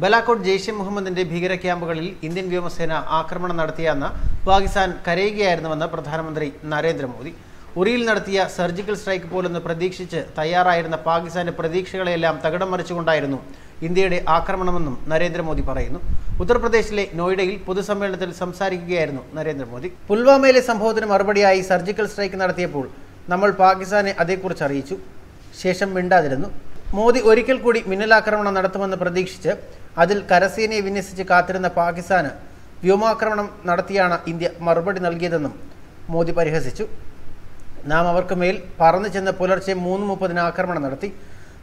ബലാക്കോട്ട് ജെയ്ഷെ മുഹമ്മദിന്റെ ഭീകര ക്യാമ്പുകളിൽ ഇന്ത്യൻ വ്യോമസേന ആക്രമണം നടത്തിയെന്ന് പാകിസ്ഥാൻ കരയുകയായിരുന്നുവെന്ന് പ്രധാനമന്ത്രി നരേന്ദ്രമോദി. ഉറിയിൽ നടത്തിയ സർജിക്കൽ സ്ട്രൈക്ക് പോലൊന്ന് പ്രതീക്ഷിച്ച് തയ്യാറായിരുന്ന പാകിസ്ഥാന്റെ പ്രതീക്ഷകളെല്ലാം തകിടം മറിച്ചുകൊണ്ടായിരുന്നു ഇന്ത്യയുടെ ആക്രമണമെന്നും നരേന്ദ്രമോദി പറയുന്നു. ഉത്തർപ്രദേശിലെ നോയിഡയിൽ പൊതുസമ്മേളനത്തിൽ സംസാരിക്കുകയായിരുന്നു നരേന്ദ്രമോദി. പുൽവാമയിലെ സംഭവത്തിന് മറുപടിയായി സർജിക്കൽ സ്ട്രൈക്ക് നടത്തിയപ്പോൾ നമ്മൾ പാകിസ്ഥാനെ അതേക്കുറിച്ച് അറിയിച്ചു. ശേഷം മിണ്ടാതിരുന്നു. മോദി ഒരിക്കൽ കൂടി മിന്നലാക്രമണം നടത്തുമെന്ന് പ്രതീക്ഷിച്ച് അതിൽ കരസേനയെ വിന്യസിച്ച് കാത്തിരുന്ന പാകിസ്ഥാന് വ്യോമാക്രമണം നടത്തിയാണ് ഇന്ത്യ മറുപടി നൽകിയതെന്നും മോദി പരിഹസിച്ചു. നാം അവർക്ക് മേൽ പറന്നു ചെന്ന് പുലർച്ചെ മൂന്ന് മുപ്പതിന് ആക്രമണം നടത്തി.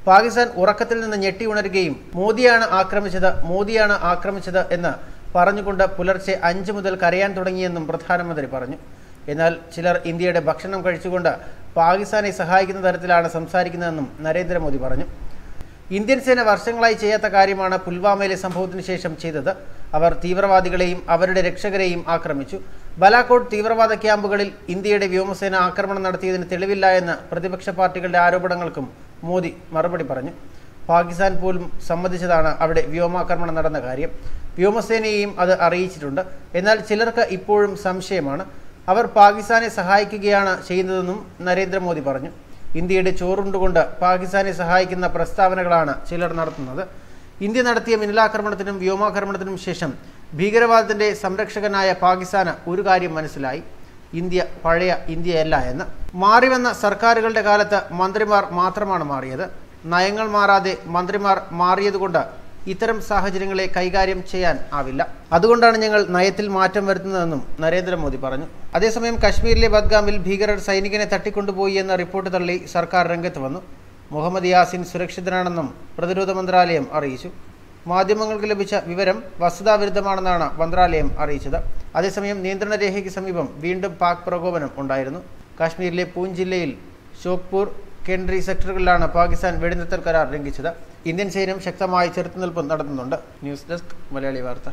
പാകിസ്ഥാൻ ഉറക്കത്തിൽ നിന്ന് ഞെട്ടി ഉണരുകയും മോദിയാണ് ആക്രമിച്ചത് മോദിയാണ് ആക്രമിച്ചത് എന്ന് പറഞ്ഞുകൊണ്ട് പുലർച്ചെ അഞ്ച് മുതൽ കരയാൻ തുടങ്ങിയെന്നും പ്രധാനമന്ത്രി പറഞ്ഞു. എന്നാൽ ചിലർ ഇന്ത്യയുടെ ഭക്ഷണം കഴിച്ചുകൊണ്ട് പാകിസ്ഥാനെ സഹായിക്കുന്ന തരത്തിലാണ് സംസാരിക്കുന്നതെന്നും നരേന്ദ്രമോദി പറഞ്ഞു. ഇന്ത്യൻ സേന വർഷങ്ങളായി ചെയ്യാത്ത കാര്യമാണ് പുൽവാമയിലെ സംഭവത്തിന് ശേഷം ചെയ്തത്. അവർ തീവ്രവാദികളെയും അവരുടെ രക്ഷകരെയും ആക്രമിച്ചു. ബലാക്കോട്ട് തീവ്രവാദ ക്യാമ്പുകളിൽ ഇന്ത്യയുടെ വ്യോമസേന ആക്രമണം നടത്തിയതിന് തെളിവില്ല എന്ന പ്രതിപക്ഷ പാർട്ടികളുടെ ആരോപണങ്ങൾക്കും മോദി മറുപടി പറഞ്ഞു. പാകിസ്ഥാൻ പോലും സമ്മതിച്ചതാണ് അവിടെ വ്യോമാക്രമണം നടന്ന കാര്യം. വ്യോമസേനയെയും അത് അറിയിച്ചിട്ടുണ്ട്. എന്നാൽ ചിലർക്ക് ഇപ്പോഴും സംശയമാണ്. അവർ പാകിസ്ഥാനെ സഹായിക്കുകയാണ് ചെയ്യുന്നതെന്നും നരേന്ദ്രമോദി പറഞ്ഞു. ഇന്ത്യയുടെ ചോറുണ്ടുകൊണ്ട് പാകിസ്ഥാനെ സഹായിക്കുന്ന പ്രസ്താവനകളാണ് ചിലർ നടത്തുന്നത്. ഇന്ത്യ നടത്തിയ മിന്നലാക്രമണത്തിനും വ്യോമാക്രമണത്തിനും ശേഷം ഭീകരവാദത്തിന്റെ സംരക്ഷകനായ പാകിസ്ഥാന് ഒരു കാര്യം മനസ്സിലായി. ഇന്ത്യ പഴയ ഇന്ത്യയല്ല എന്ന്. മാറിവന്ന സർക്കാരുകളുടെ കാലത്ത് മന്ത്രിമാർ മാത്രമാണ് മാറിയത്. നയങ്ങൾ മാറാതെ മന്ത്രിമാർ മാറിയതുകൊണ്ട് ഇത്തരം സാഹചര്യങ്ങളെ കൈകാര്യം ചെയ്യാൻ ആവില്ല. അതുകൊണ്ടാണ് ഞങ്ങൾ നയത്തിൽ മാറ്റം വരുത്തുന്നതെന്നും നരേന്ദ്രമോദി പറഞ്ഞു. അതേസമയം കശ്മീരിലെ ബദ്ഗാമിൽ ഭീകരർ സൈനികനെ തട്ടിക്കൊണ്ടുപോയി എന്ന റിപ്പോർട്ട് തള്ളി സർക്കാർ രംഗത്ത് വന്നു. മുഹമ്മദ് യാസിൻ സുരക്ഷിതനാണെന്നും പ്രതിരോധ മന്ത്രാലയം അറിയിച്ചു. മാധ്യമങ്ങൾക്ക് ലഭിച്ച വിവരം വസ്തുതാവിരുദ്ധമാണെന്നാണ് മന്ത്രാലയം അറിയിച്ചത്. അതേസമയം നിയന്ത്രണ രേഖയ്ക്ക് സമീപം വീണ്ടും പാക് പ്രകോപനം ഉണ്ടായിരുന്നു. കാശ്മീരിലെ പൂഞ്ച് ജില്ലയിൽ ഷോക്പൂർ കെൻഡ്രി സെക്ടറുകളിലാണ് പാകിസ്ഥാൻ വെടിനിർത്തൽ കരാർ ലംഘിച്ചത്. ഇന്ത്യൻ സൈന്യം ശക്തമായ ചെറുത്തുനിൽപ്പ് നടത്തുന്നുണ്ട്. ന്യൂസ് ഡെസ്ക് മലയാളി വാർത്ത.